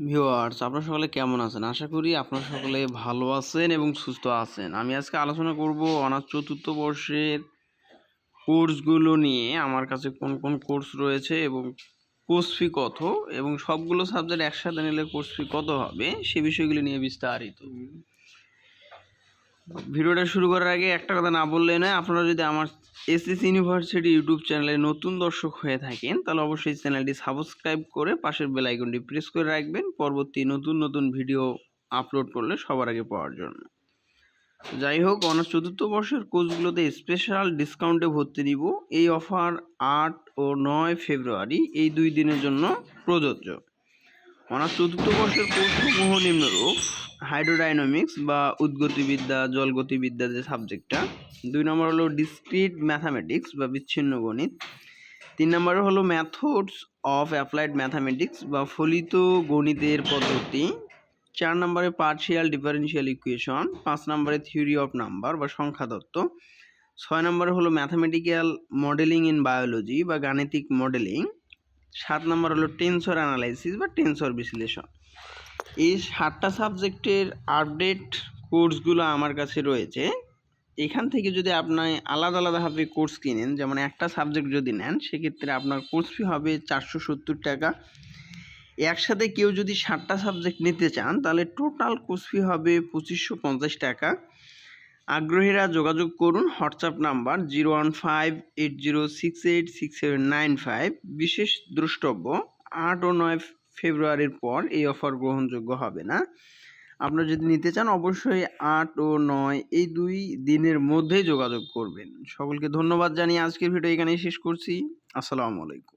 Viewers, আপনারা সকলে কেমন আছেন? আশা করি আপনারা সকলে ভালো আছেন এবং সুস্থ আছেন। আমি আজকে আলোচনা করব অনার্স চতুর্থ বর্ষের কোর্সগুলো নিয়ে। আমার কাছে কোন কোন কোর্স রয়েছে এবং কোর্স ফি কত? এবং সবগুলো সাবজেক্ট একসাথে নিলে কোর্স ফি কত হবে? সে বিষয়গুলি নিয়ে বিস্তারিত। ভিডিওটা শুরু করার আগে একটা কথা না বললে নয়, আপনারা যদি আমার এসএস ইউনিভার্সিটি ইউটিউব চ্যানেলে নতুন দর্শক হয়ে থাকেন, তাহলে অবশ্যই চ্যানেলটি সাবস্ক্রাইব করে পাশের বেল আইকনটি প্রেস করে রাখবেন। পরবর্তী নতুন নতুন ভিডিও আপলোড করলে সবার আগে পাওয়ার জন্য। যাই হোক অনার্স চতুর্থ বর্ষের কোর্সগুলোতে স্পেশাল ডিসকাউন্টে ভর্তি দিব এই অফার আট ও নয় ফেব্রুয়ারি এই দুই দিনের জন্য প্রযোজ্য। অনার্স চতুর্থ বর্ষের কোর্সসমূহ নিম্নরূপ হাইড্রোডাইনামিক্স বা উদ্গতিবিদ্যা, জলগতিবিদ্যা যে সাবজেক্টটা দুই নম্বর হলো ডিসক্রিট ম্যাথামেটিক্স বা বিচ্ছিন্ন গণিত, তিন নম্বরে হলো ম্যাথডস অফ অ্যাপ্লাইড ম্যাথামেটিক্স বা ফলিত গণিতের পদ্ধতি, চার নম্বরে পার্শিয়াল ডিফারেনশিয়াল ইকুয়েশন পাঁচ নম্বরে থিওরি অফ নাম্বার বা সংখ্যা তত্ত্ব, ছয় নম্বরে হলো ম্যাথামেটিক্যাল মডেলিং ইন বায়োলজি বা গাণিতিক মডেলিং সাত নম্বর হলো টেন্সর অ্যানালাইসিস বা টেন্সর বিশ্লেষণ। এই সাতটা সাবজেক্টের আপডেট কোর্সগুলো আমার কাছে রয়েছে। এখান থেকে যদি আপনি আলাদা আলাদাভাবে কোর্স কিনেন, যেমন একটা সাবজেক্ট যদি নেন, সেক্ষেত্রে আপনার কোর্স ফি হবে চারশো সত্তর টাকা। একসাথে কেউ যদি সাতটা সাবজেক্ট নিতে চান, তাহলে টোটাল কোর্স ফি হবে পঁচিশশো পঞ্চাশ টাকা। আগ্রহীরা যোগাযোগ করুন WhatsApp number zero one five eight zero six eight six seven nine five. বিশেষ দ্রষ্টব্য, আট ও নয় ফেব্রুয়ারির পর এই অফার গ্রহণযোগ্য হবে না। আপনারা যদি নিতে চান, অবশ্যই আট ও নয় এই দুই দিনের মধ্যেই যোগাযোগ করবেন। সকলকে ধন্যবাদ জানিয়ে আজকের ভিডিও এখানেই শেষ করছি। আসসালামু আলাইকুম।